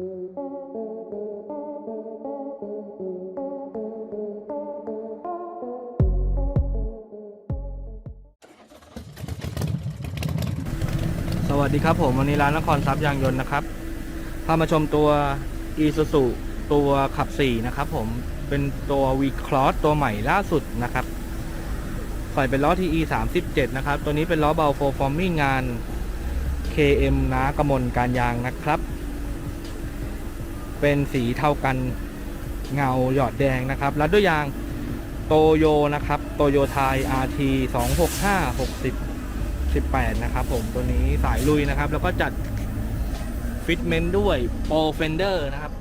สวัสดีครับผม วันนี้ร้านนครทรัพย์ยางยนต์นะครับ พามาชมตัว e s u s u ตัวขับ 4 นะครับผม เป็นตัว V Cross ตัวใหม่ล่าสุดนะครับ ใส่เป็นล้อ TE 37 นะครับ ตัวนี้เป็นล้อเบาโฟฟอร์มิ่งงาน KM นะกระมลการยางนะครับ เป็นสีเท่ากันเงาหยอดแดงนะครับรัดด้วยยางโตโยนะครับโตโยไทย RT 265 60 18 นะครับผมตัวนี้สายลุยนะครับ แล้วก็จัดฟิตเมนต์ด้วยโปรเฟนเดอร์นะครับ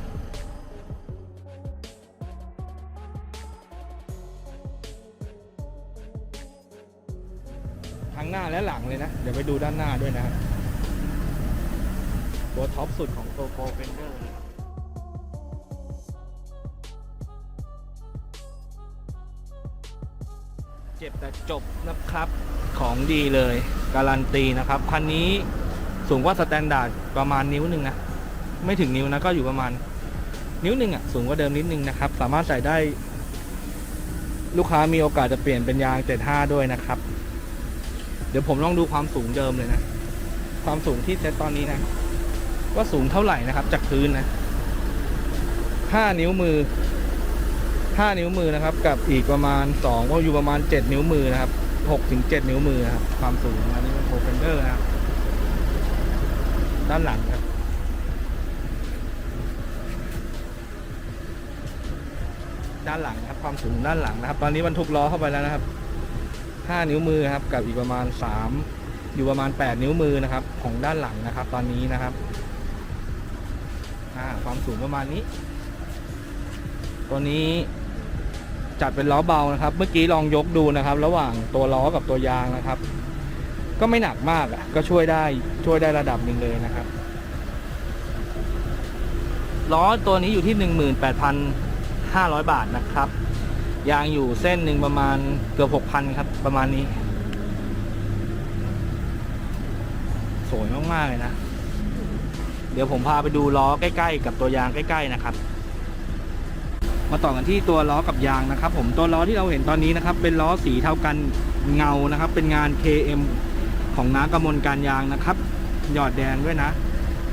ทั้งหน้าและหลังเลยนะ เดี๋ยวไปดูด้านหน้าด้วยนะครับตัวท็อปสุดของตัวโปรเฟนเดอร์นะครับ เจ็บแต่จบนะครับของดีเลยการันตีนะครับคันนี้สูงกว่าสแตนดาร์ดประมาณนิ้วหนึ่งนะไม่ถึงนิ้วนะก็อยู่ประมาณ นิ้วหนึ่งอะสูงกว่าเดิมนิดนึงนะครับ สามารถใส่ได้ ลูกค้ามีโอกาสจะเปลี่ยนเป็นยาง 75 ด้วยนะครับ เดี๋ยวผมลองดูความสูงเดิมเลยนะ ความสูงที่เซตตอนนี้นะ ว่าสูงเท่าไหร่นะครับ จากพื้นนะ 5 นิ้วมือ 5 นิ้วมือนะครับ กับอีกประมาณ 2 ก็อยู่ประมาณ 7 นิ้วมือนะครับ6ถึง7นิ้วมือนะครับ ความสูงอันนี้เป็นโปรเฟนเดอร์นะครับ ด้านหลังครับ ด้านหลังครับความสูงด้านหลังนะครับ ตอนนี้บรรทุกล้อเข้าไปแล้วนะครับ 5 นิ้วมือครับ กับอีกประมาณ 3 อยู่ประมาณ 8 นิ้วมือนะครับ ของด้านหลังนะครับ ตอนนี้นะครับความสูงประมาณนี้ ตัวนี้ จัดเป็นล้อเบานะครับ เมื่อกี้ลองยกดูนะครับ ระหว่างตัวล้อกับตัวยางนะครับ ก็ไม่หนักมากอะก็ช่วยได้ช่วยได้ระดับหนึ่งเลยนะครับล้อตัวนี้อยู่ที่ 18,500 บาทนะครับ ยางอยู่เส้นหนึ่งประมาณเกือบ 6,000 ครับ ประมาณนี้ สวยมาก ๆ เลยนะ เดี๋ยวผมพาไปดูล้อใกล้ ๆ กับตัวยางใกล้ ๆ นะครับ มาต่อกันที่ตัวล้อกับยางนะครับ ผมตัวล้อที่เราเห็นตอนนี้นะครับ เป็นล้อสีเท่ากันเงานะครับ เป็นงาน KM ของน้ากำมลการยางนะครับ หยอดแดงด้วยนะ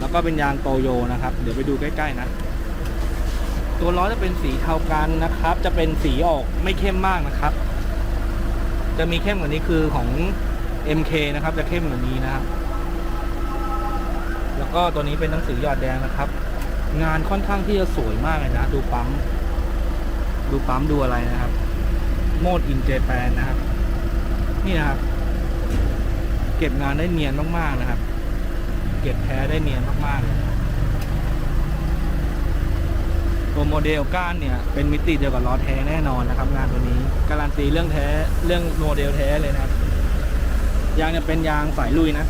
แล้วก็เป็นยางโตโยนะครับ เดี๋ยวไปดูใกล้ๆนะ ตัวล้อจะเป็นสีเทากันนะครับ จะเป็นสีออกไม่เข้มมากนะครับ จะมีเข้มกว่านี้คือของ MK นะครับ จะเข้มกว่านี้นะครับ แล้วก็ตัวนี้เป็นหนังสือหยอดแดงนะครับ งานค่อนข้างที่จะสวยมากเลยนะ ดูปั๊ม ดูปั๊มดูอะไรนะครับ โมดอินเจแปนนะครับ นี่นะครับ เก็บงานได้เนียนมากๆนะครับ เก็บแท้ได้เนียนมากๆตัวโมเดลก้านเนี่ย เป็นมิติเดียวกับล้อแท้แน่นอนนะครับ งานตัวนี้ การันตีเรื่องแท้เรื่องโมเดลแท้เลยนะครับยางเนี่ยเป็นยางสายลุยนะ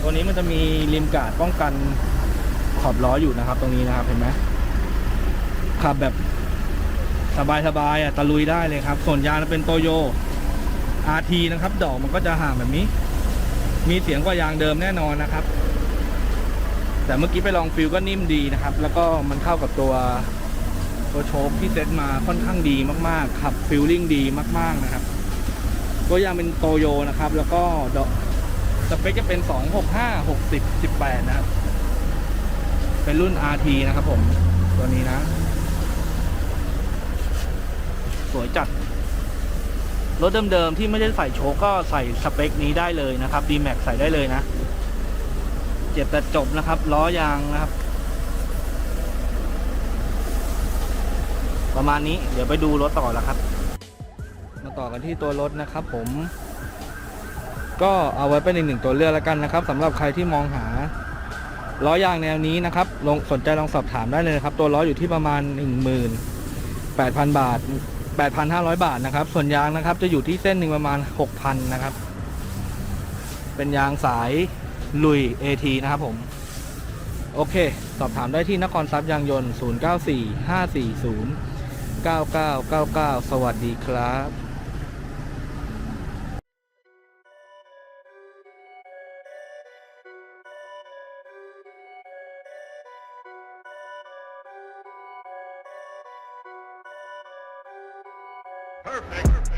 ตัวนี้มันจะมีริมกาดป้องกันขอบล้ออยู่นะครับ ตรงนี้นะครับเห็นไหมขับแบบ สบายๆอะตะลุยได้เลยครับ ส่วนยางเป็นโตโย RT นะครับ ดอกมันก็จะห่างแบบนี้ มีเสียงกว่ายางเดิมแน่นอนนะครับ แต่เมื่อกี้ไปลองฟิลก็นิ่มดีนะครับ แล้วก็มันเข้ากับตัวตัวโชคที่เซ็ตมาค่อนข้างดีมากๆขับฟิลลิ่งดีมาก ๆนะครับ ตัวยางเป็นโตโยนะครับ แล้วก็ดอกสเปคจะเป็น 265 60 18 นะครับ เป็นรุ่น RT นะครับผม ตัวนี้นะ วยจัด รถเดิมๆที่ไม่ได้ใส่โชคก็ใส่สเปคนี้ได้เลยนะครับ D Max ใส่ได้เลยนะเจ็บแต่จบนะครับล้อยางนะครับ ประมาณนี้เดี๋ยวไปดูรถต่อแล้วครับ มาต่อกันที่ตัวรถนะครับ ผม ก็เอาไว้เป็นอีกหนึ่งตัวเลือกแล้วกันนะครับสำหรับใครที่มองหาล้อยางแนวนี้นะครับลงสนใจลองสอบถามได้เลยนะครับ ตัวล้ออยู่ที่ประมาณ 18,000 บาท 8,500 บาทนะครับ ส่วนยางนะครับ จะอยู่ที่เส้นหนึ่งประมาณ 6,000 นะครับ เป็นยางสายลุย AT นะครับผม โอเค สอบถามได้ที่นครทรัพย์ยางยนต์ 094540 9999 สวัสดีครับ Perfect. Perfect.